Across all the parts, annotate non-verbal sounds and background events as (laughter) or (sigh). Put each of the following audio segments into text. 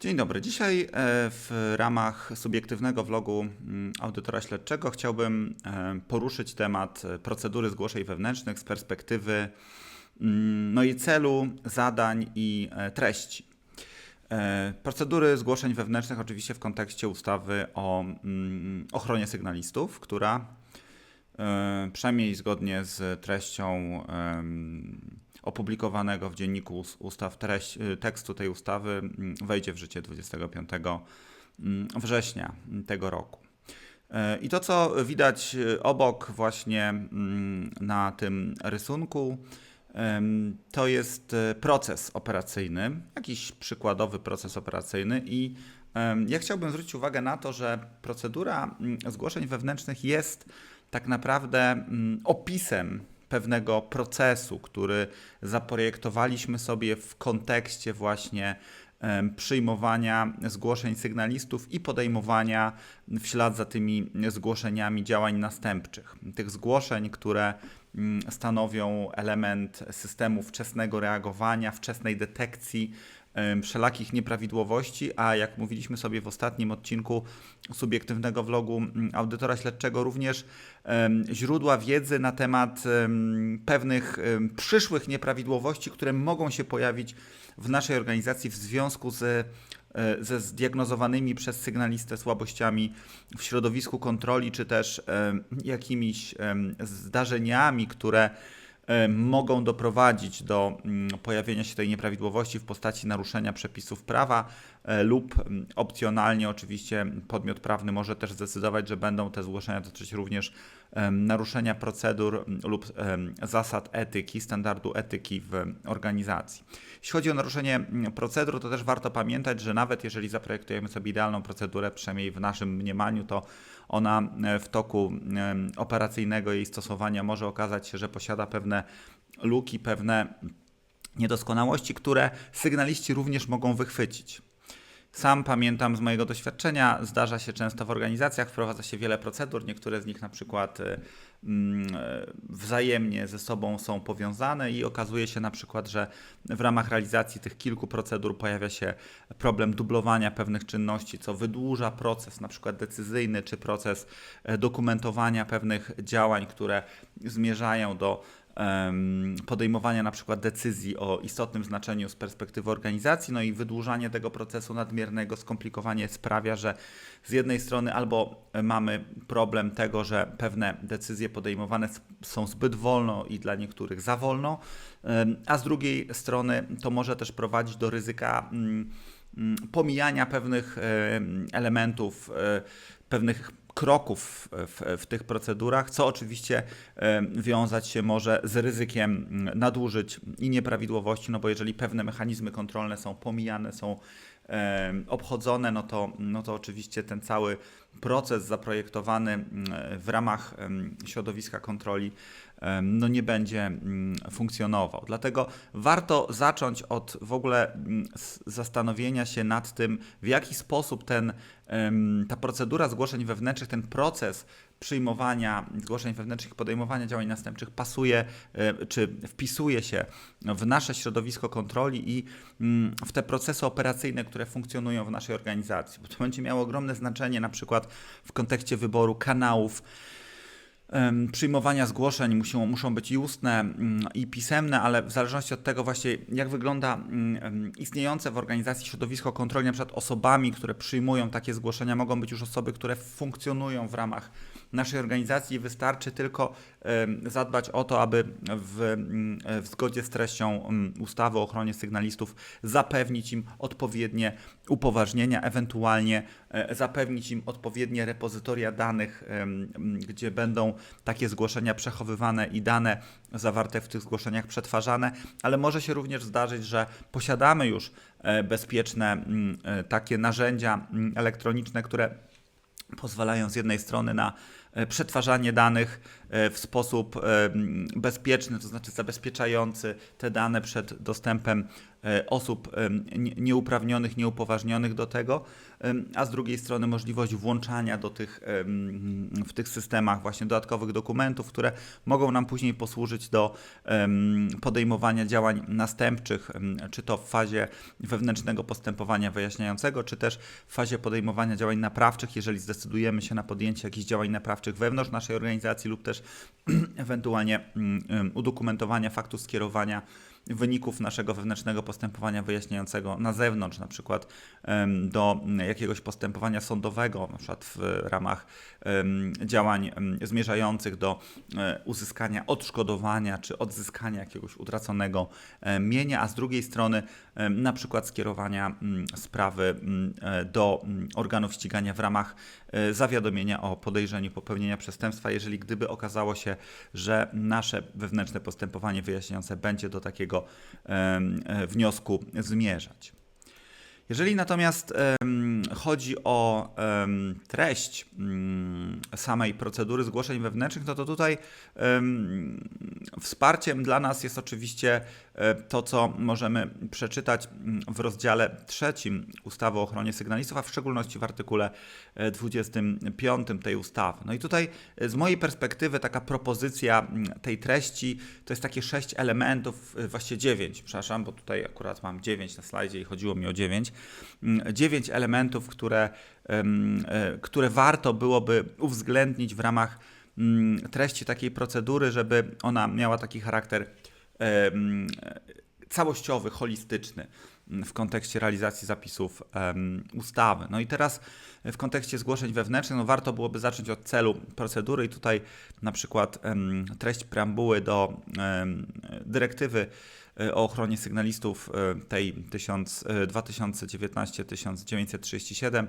Dzień dobry. Dzisiaj e, w ramach subiektywnego vlogu mm, audytora śledczego chciałbym e, poruszyć temat e, procedury zgłoszeń wewnętrznych z perspektywy mm, no i celu, zadań i treści. Procedury zgłoszeń wewnętrznych oczywiście w kontekście ustawy o mm, ochronie sygnalistów, która przynajmniej zgodnie z treścią opublikowanego w dzienniku ustaw treść, y, tekstu tej ustawy mm, wejdzie w życie 25 mm, września tego roku. Y, I to, co widać y, obok właśnie mm, na tym rysunku, to jest proces operacyjny, jakiś przykładowy proces operacyjny i ja chciałbym zwrócić uwagę na to, że procedura zgłoszeń wewnętrznych jest tak naprawdę opisem pewnego procesu, który zaprojektowaliśmy sobie w kontekście właśnie przyjmowania zgłoszeń sygnalistów i podejmowania w ślad za tymi zgłoszeniami działań następczych. Tych zgłoszeń, które mm, stanowią element systemu wczesnego reagowania, wczesnej detekcji wszelakich nieprawidłowości, a jak mówiliśmy sobie w ostatnim odcinku subiektywnego vlogu audytora śledczego, również źródła wiedzy na temat pewnych przyszłych nieprawidłowości, które mogą się pojawić w naszej organizacji w związku z e, ze zdiagnozowanymi przez sygnalistę słabościami w środowisku kontroli, czy też jakimiś zdarzeniami, które mogą doprowadzić do mm, pojawienia się tej nieprawidłowości w postaci naruszenia przepisów prawa e, lub mm, opcjonalnie oczywiście podmiot prawny może też zdecydować, że będą te zgłoszenia dotyczyć również naruszenia procedur mm, lub zasad etyki, standardu etyki w organizacji. Jeśli chodzi o naruszenie procedur, to też warto pamiętać, że nawet jeżeli zaprojektujemy sobie idealną procedurę, przynajmniej w naszym mniemaniu, to ona e, w toku operacyjnego jej stosowania może okazać się, że posiada pewne luki, pewne niedoskonałości, które sygnaliści również mogą wychwycić. Sam pamiętam z mojego doświadczenia, zdarza się często w organizacjach, wprowadza się wiele procedur, niektóre z nich na przykład y, mm, wzajemnie ze sobą są powiązane i okazuje się na przykład, że w ramach realizacji tych kilku procedur pojawia się problem dublowania pewnych czynności, co wydłuża proces na przykład decyzyjny czy proces e, dokumentowania pewnych działań, które zmierzają do podejmowania na przykład decyzji o istotnym znaczeniu z perspektywy organizacji, no i wydłużanie tego procesu nadmiernego, skomplikowanie sprawia, że z jednej strony albo mamy problem tego, że pewne decyzje podejmowane są zbyt wolno i dla niektórych za wolno, a z drugiej strony to może też prowadzić do ryzyka mm, mm, pomijania pewnych elementów, e, pewnych kroków w, w, tych procedurach, co oczywiście wiązać się może z ryzykiem nadużyć i nieprawidłowości, no bo jeżeli pewne mechanizmy kontrolne są pomijane, są obchodzone, no to, no to oczywiście ten cały proces zaprojektowany w ramach środowiska kontroli no nie będzie funkcjonował. Dlatego warto zacząć od w ogóle zastanowienia się nad tym, w jaki sposób ten, ta procedura zgłoszeń wewnętrznych, ten proces przyjmowania zgłoszeń wewnętrznych, podejmowania działań następczych pasuje e, czy wpisuje się w nasze środowisko kontroli i mm, w te procesy operacyjne, które funkcjonują w naszej organizacji. Bo to będzie miało ogromne znaczenie na przykład w kontekście wyboru kanałów przyjmowania zgłoszeń muszą, muszą być i ustne, mm, i pisemne, ale w zależności od tego właśnie, jak wygląda mm, istniejące w organizacji środowisko kontroli, na przykład osobami, które przyjmują takie zgłoszenia, mogą być już osoby, które funkcjonują w ramach naszej organizacji. Wystarczy tylko zadbać o to, aby w, w zgodzie z treścią ustawy o ochronie sygnalistów zapewnić im odpowiednie upoważnienia, ewentualnie e, zapewnić im odpowiednie repozytoria danych, gdzie będą takie zgłoszenia przechowywane i dane zawarte w tych zgłoszeniach przetwarzane, ale może się również zdarzyć, że posiadamy już e, bezpieczne e, takie narzędzia elektroniczne, które pozwalają z jednej strony na przetwarzanie danych e, w sposób e, bezpieczny, to znaczy zabezpieczający te dane przed dostępem osób nieuprawnionych, nieupoważnionych do tego, a z drugiej strony możliwość włączania do tych, w tych systemach właśnie dodatkowych dokumentów, które mogą nam później posłużyć do podejmowania działań następczych, czy to w fazie wewnętrznego postępowania wyjaśniającego, czy też w fazie podejmowania działań naprawczych, jeżeli zdecydujemy się na podjęcie jakichś działań naprawczych wewnątrz naszej organizacji lub też (clears throat) ewentualnie udokumentowania faktu skierowania wyników naszego wewnętrznego postępowania wyjaśniającego na zewnątrz, na przykład do jakiegoś postępowania sądowego, na przykład w ramach działań zmierzających do e, uzyskania odszkodowania czy odzyskania jakiegoś utraconego e, mienia, a z drugiej strony na przykład skierowania sprawy e, do organów ścigania w ramach zawiadomienia o podejrzeniu popełnienia przestępstwa, jeżeli gdyby okazało się, że nasze wewnętrzne postępowanie wyjaśniające będzie do takiego wniosku zmierzać. Jeżeli natomiast chodzi o treść mm, samej procedury zgłoszeń wewnętrznych, no to tutaj wsparciem dla nas jest oczywiście e, to, co możemy przeczytać mm, w rozdziale trzecim ustawy o ochronie sygnalistów, a w szczególności w artykule 25 e, tej ustawy. No i tutaj e, z mojej perspektywy taka propozycja mm, tej treści to jest takie sześć elementów, właściwie dziewięć, przepraszam, bo tutaj akurat mam dziewięć na slajdzie i chodziło mi o dziewięć. Dziewięć elementów, które, które warto byłoby uwzględnić w ramach Mm, treści takiej procedury, żeby ona miała taki charakter całościowy, holistyczny mm, w kontekście realizacji zapisów ustawy. No i teraz w kontekście zgłoszeń wewnętrznych, no warto byłoby zacząć od celu procedury i tutaj na przykład treść preambuły do dyrektywy e, o ochronie sygnalistów e, tej 2019-1937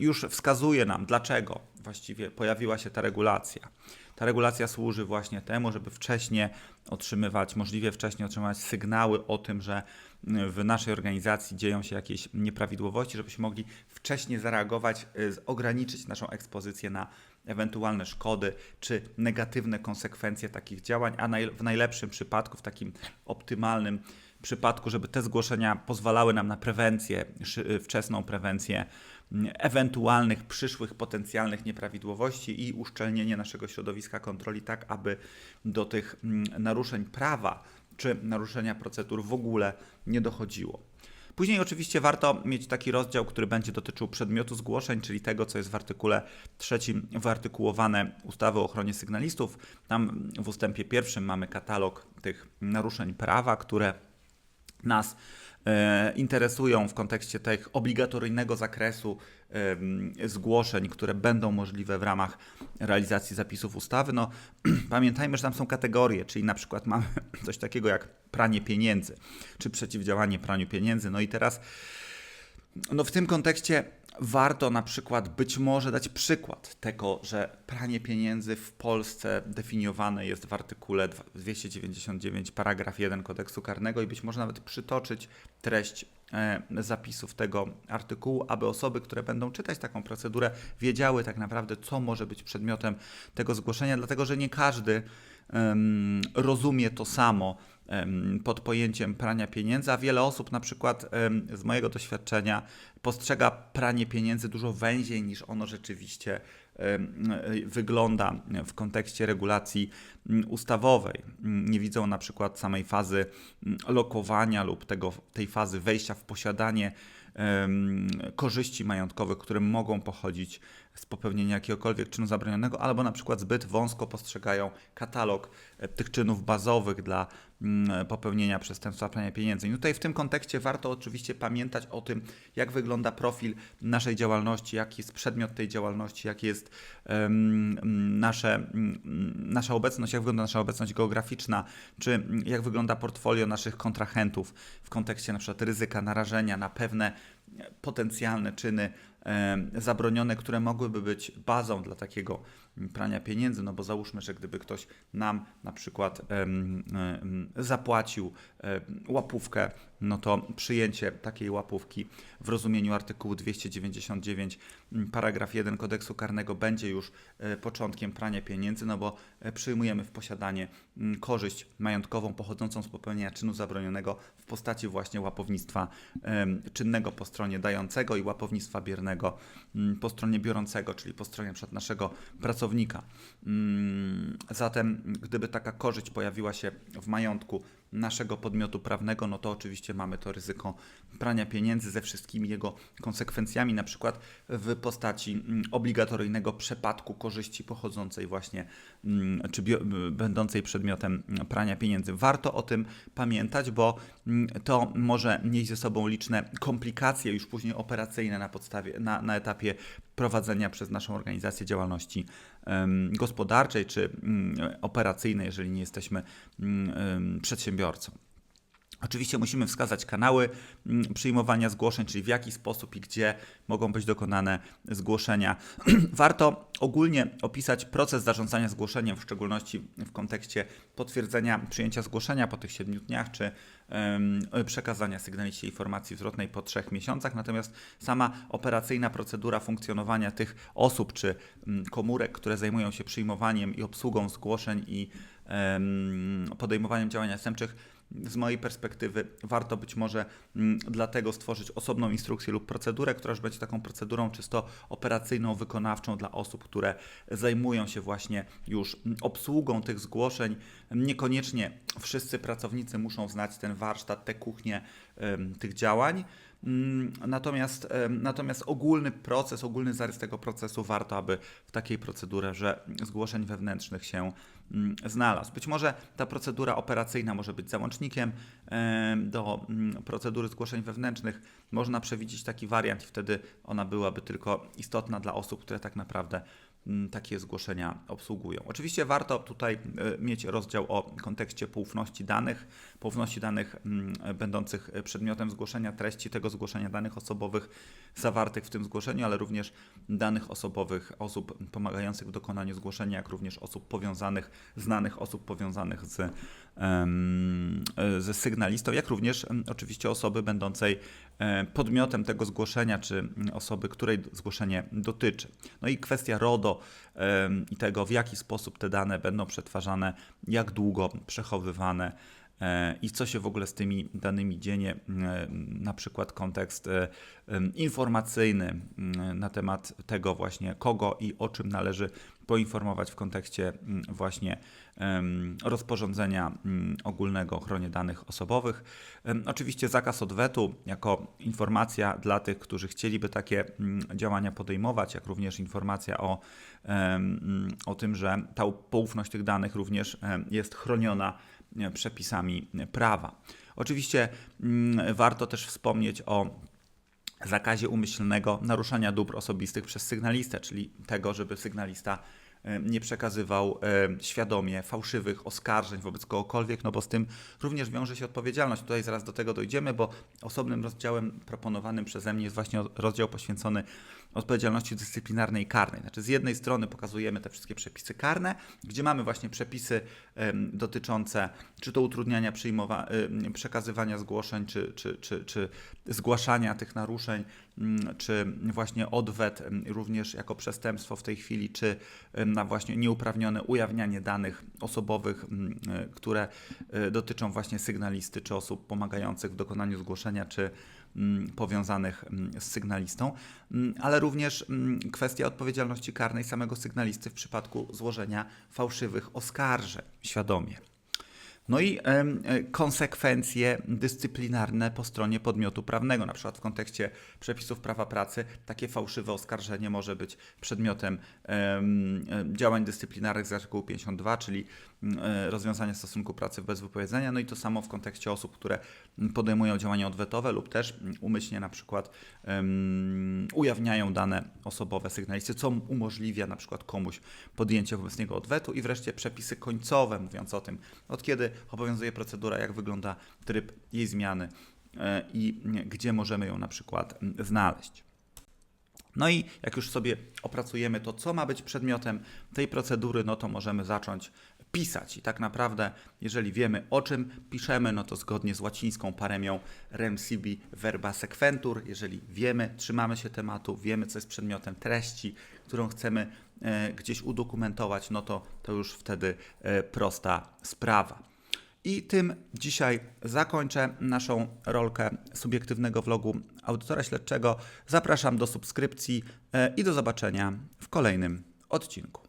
już wskazuje nam, dlaczego właściwie pojawiła się ta regulacja. Ta regulacja służy właśnie temu, żeby wcześniej otrzymywać, możliwie wcześniej otrzymywać sygnały o tym, że w naszej organizacji dzieją się jakieś nieprawidłowości, żebyśmy mogli wcześniej zareagować, ograniczyć naszą ekspozycję na ewentualne szkody czy negatywne konsekwencje takich działań, a w najlepszym przypadku, w takim optymalnym przypadku, żeby te zgłoszenia pozwalały nam na prewencję, y, wczesną prewencję ewentualnych przyszłych potencjalnych nieprawidłowości i uszczelnienie naszego środowiska kontroli, tak aby do tych mm, naruszeń prawa czy naruszenia procedur w ogóle nie dochodziło. Później oczywiście warto mieć taki rozdział, który będzie dotyczył przedmiotu zgłoszeń, czyli tego, co jest w artykule trzecim wyartykułowane ustawy o ochronie sygnalistów. Tam w ustępie pierwszym mamy katalog tych naruszeń prawa, które nas E, interesują w kontekście tych obligatoryjnego zakresu zgłoszeń, które będą możliwe w ramach realizacji zapisów ustawy. No, (clears throat) pamiętajmy, że tam są kategorie, czyli na przykład mamy coś takiego jak pranie pieniędzy, czy przeciwdziałanie praniu pieniędzy. No i teraz no w tym kontekście warto na przykład być może dać przykład tego, że pranie pieniędzy w Polsce definiowane jest w artykule 299 paragraf 1 kodeksu karnego i być może nawet przytoczyć treść e, zapisów tego artykułu, aby osoby, które będą czytać taką procedurę, wiedziały tak naprawdę, co może być przedmiotem tego zgłoszenia, dlatego że nie każdy um, rozumie to samo pod pojęciem prania pieniędzy, a wiele osób, na przykład z mojego doświadczenia, postrzega pranie pieniędzy dużo węziej niż ono rzeczywiście wygląda w kontekście regulacji ustawowej. Nie widzą na przykład samej fazy lokowania lub tego, tej fazy wejścia w posiadanie korzyści majątkowych, które mogą pochodzić z popełnienia jakiegokolwiek czynu zabronionego, albo na przykład zbyt wąsko postrzegają katalog e, tych czynów bazowych dla mm, popełnienia przestępstwa prania pieniędzy. I tutaj w tym kontekście warto oczywiście pamiętać o tym, jak wygląda profil naszej działalności, jaki jest przedmiot tej działalności, jak jest um, nasze, um, nasza obecność, jak wygląda nasza obecność geograficzna, czy jak wygląda portfolio naszych kontrahentów w kontekście na przykład ryzyka narażenia na pewne potencjalne czyny zabronione, które mogłyby być bazą dla takiego prania pieniędzy, no bo załóżmy, że gdyby ktoś nam na przykład zapłacił łapówkę, no to przyjęcie takiej łapówki w rozumieniu artykułu 299 paragraf 1 kodeksu karnego będzie już e, początkiem prania pieniędzy, no bo e, przyjmujemy w posiadanie korzyść majątkową pochodzącą z popełnienia czynu zabronionego w postaci właśnie łapownictwa czynnego po stronie dającego i łapownictwa biernego po stronie biorącego, czyli po stronie przed naszego pracownika. Zatem, gdyby taka korzyść pojawiła się w majątku naszego podmiotu prawnego, no to oczywiście mamy to ryzyko prania pieniędzy ze wszystkimi jego konsekwencjami, na przykład w postaci obligatoryjnego przepadku korzyści pochodzącej właśnie, czy będącej przedmiotem prania pieniędzy. Warto o tym pamiętać, bo to może nieść ze sobą liczne komplikacje już później operacyjne na podstawie, na, na etapie prowadzenia przez naszą organizację działalności gospodarczej czy operacyjnej, jeżeli nie jesteśmy przedsiębiorcą. Oczywiście musimy wskazać kanały mm, przyjmowania zgłoszeń, czyli w jaki sposób i gdzie mogą być dokonane zgłoszenia. (clears throat) Warto ogólnie opisać proces zarządzania zgłoszeniem, w szczególności w kontekście potwierdzenia przyjęcia zgłoszenia po tych 7 dniach, czy przekazania sygnaliście informacji zwrotnej po trzech miesiącach. Natomiast sama operacyjna procedura funkcjonowania tych osób czy mm, komórek, które zajmują się przyjmowaniem i obsługą zgłoszeń i podejmowaniem działań następczych z mojej perspektywy warto być może mm, dlatego stworzyć osobną instrukcję lub procedurę, która już będzie taką procedurą czysto operacyjną, wykonawczą dla osób, które zajmują się właśnie już mm, obsługą tych zgłoszeń. Niekoniecznie wszyscy pracownicy muszą znać ten warsztat, tę kuchnię tych działań. Mm, natomiast, natomiast ogólny proces, ogólny zarys tego procesu warto, aby w takiej procedurze zgłoszeń wewnętrznych się znalazł. Być może ta procedura operacyjna może być załącznikiem do mm, procedury zgłoszeń wewnętrznych. Można przewidzieć taki wariant i wtedy ona byłaby tylko istotna dla osób, które tak naprawdę Mm, takie zgłoszenia obsługują. Oczywiście warto tutaj e, mieć rozdział o kontekście poufności danych, poufności danych będących przedmiotem zgłoszenia, treści tego zgłoszenia, danych osobowych zawartych w tym zgłoszeniu, ale również danych osobowych osób pomagających w dokonaniu zgłoszenia, jak również osób powiązanych, znanych osób powiązanych z, ze sygnalistą, jak również oczywiście osoby będącej e, podmiotem tego zgłoszenia, czy osoby, której zgłoszenie dotyczy. No i kwestia RODO, i tego, w jaki sposób te dane będą przetwarzane, jak długo przechowywane e, i co się w ogóle z tymi danymi dzieje, na przykład kontekst e, informacyjny na temat tego właśnie kogo i o czym należy poinformować w kontekście właśnie rozporządzenia ogólnego o ochronie danych osobowych. Oczywiście zakaz odwetu jako informacja dla tych, którzy chcieliby takie działania podejmować, jak również informacja o, o tym, że ta poufność tych danych również jest chroniona przepisami prawa. Oczywiście warto też wspomnieć o zakazie umyślnego naruszania dóbr osobistych przez sygnalistę, czyli tego, żeby sygnalista nie przekazywał e, świadomie fałszywych oskarżeń wobec kogokolwiek, no bo z tym również wiąże się odpowiedzialność. Tutaj zaraz do tego dojdziemy, bo osobnym rozdziałem proponowanym przeze mnie jest właśnie rozdział poświęcony odpowiedzialności dyscyplinarnej i karnej. Znaczy z jednej strony pokazujemy te wszystkie przepisy karne, gdzie mamy właśnie przepisy dotyczące czy to utrudniania przyjmowa- przekazywania zgłoszeń, czy, czy, czy, czy zgłaszania tych naruszeń, mm, czy właśnie odwet również jako przestępstwo w tej chwili, czy na właśnie nieuprawnione ujawnianie danych osobowych, mm, e, które e, dotyczą właśnie sygnalisty, czy osób pomagających w dokonaniu zgłoszenia, czy Mm, powiązanych mm, z sygnalistą, ale też kwestia odpowiedzialności karnej samego sygnalisty w przypadku złożenia fałszywych oskarżeń świadomie. No i e, konsekwencje dyscyplinarne po stronie podmiotu prawnego, na przykład w kontekście przepisów prawa pracy, takie fałszywe oskarżenie może być przedmiotem działań dyscyplinarnych z artykułu 52, czyli E, rozwiązania stosunku pracy bez wypowiedzenia. No i to samo w kontekście osób, które podejmują działania odwetowe lub też umyślnie na przykład ujawniają dane osobowe sygnalisty, co umożliwia na przykład komuś podjęcie wobec niego odwetu i wreszcie przepisy końcowe mówiąc o tym, od kiedy obowiązuje procedura, jak wygląda tryb jej zmiany e, i gdzie możemy ją na przykład znaleźć. No i jak już sobie opracujemy to, co ma być przedmiotem tej procedury, no to możemy zacząć pisać. I tak naprawdę, jeżeli wiemy o czym piszemy, no to zgodnie z łacińską paremią rem sibi verba sequentur, jeżeli wiemy, trzymamy się tematu, wiemy, co jest przedmiotem treści, którą chcemy e, gdzieś udokumentować, no to to już wtedy e, prosta sprawa. I tym dzisiaj zakończę naszą rolkę subiektywnego vlogu audytora śledczego. Zapraszam do subskrypcji e, i do zobaczenia w kolejnym odcinku.